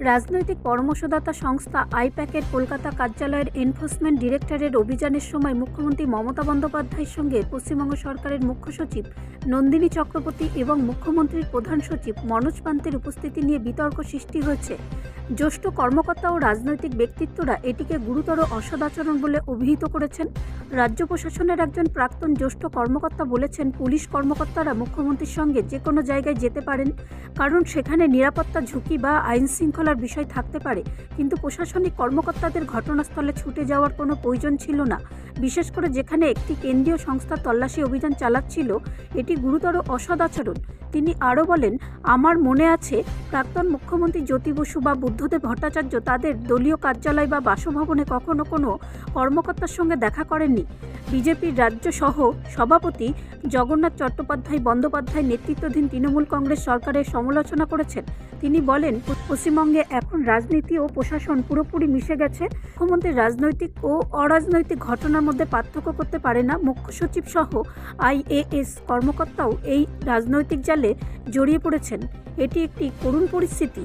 রাজনৈতিক পরামর্শদাতা সংস্থা আইপ্যাকের কলকাতা কার্যালয়ের এনফোর্সমেন্ট ডিরেক্টরের অভিযানের সময় মুখ্যমন্ত্রী মমতা বন্দ্যোপাধ্যায়ের সঙ্গে পশ্চিমবঙ্গ সরকারের মুখ্য সচিব নন্দিনী চক্রবর্তী এবং মুখ্যমন্ত্রীর প্রধান সচিব মনোজ পান্তের উপস্থিতি নিয়ে বিতর্ক সৃষ্টি হয়েছে। জ্যেষ্ঠ কর্মকর্তা ও রাজনৈতিক ব্যক্তিত্বরা এটিকে গুরুতর অসদাচরণ বলে অভিহিত করেছেন। রাজ্য প্রশাসনের একজন প্রাক্তন জ্যেষ্ঠ কর্মকর্তা বলেছেন, পুলিশ কর্মকর্তারা মুখ্যমন্ত্রীর সঙ্গে যে কোনো জায়গায় যেতে পারেন, কারণ সেখানে নিরাপত্তা ঝুঁকি বা আইন শৃঙ্খলার বিষয় থাকতে পারে। কিন্তু প্রশাসনিক কর্মকর্তাদের ঘটনাস্থলে ছুটে যাওয়ার কোনো প্রয়োজন ছিল না। বিশেষ করে যেখানে একটি কেন্দ্রীয় সংস্থা তল্লাশি অভিযান চালাচ্ছিল, এটি গুরুতর অসদাচরণ তিনি আরও বলেন, আমার মনে আছে, প্রাক্তন মুখ্যমন্ত্রী জ্যোতি বসু বা বুদ্ধদেব ভট্টাচার্য তাদের দলীয় কার্যালয় বা বাসভবনে কখনো কোনো কর্মকর্তার সঙ্গে দেখা করেননি। বিজেপির রাজ্য সহ সভাপতি জগন্নাথ চট্টোপাধ্যায় বন্দ্যোপাধ্যায় নেতৃত্বাধীন তৃণমূল কংগ্রেস সরকারের সমালোচনা করেছেন। তিনি বলেন, পশ্চিমবঙ্গে এখন রাজনীতি ও প্রশাসন পুরোপুরি মিশে গেছে। মুখ্যমন্ত্রী রাজনৈতিক ও অরাজনৈতিক ঘটনার মধ্যে পার্থক্য করতে পারে না। মুখ্য সচিব সহ আইএএস কর্মকর্তাও এই রাজনৈতিক জালে জড়িয়ে পড়েছেন। এটি একটি করুণ পরিস্থিতি।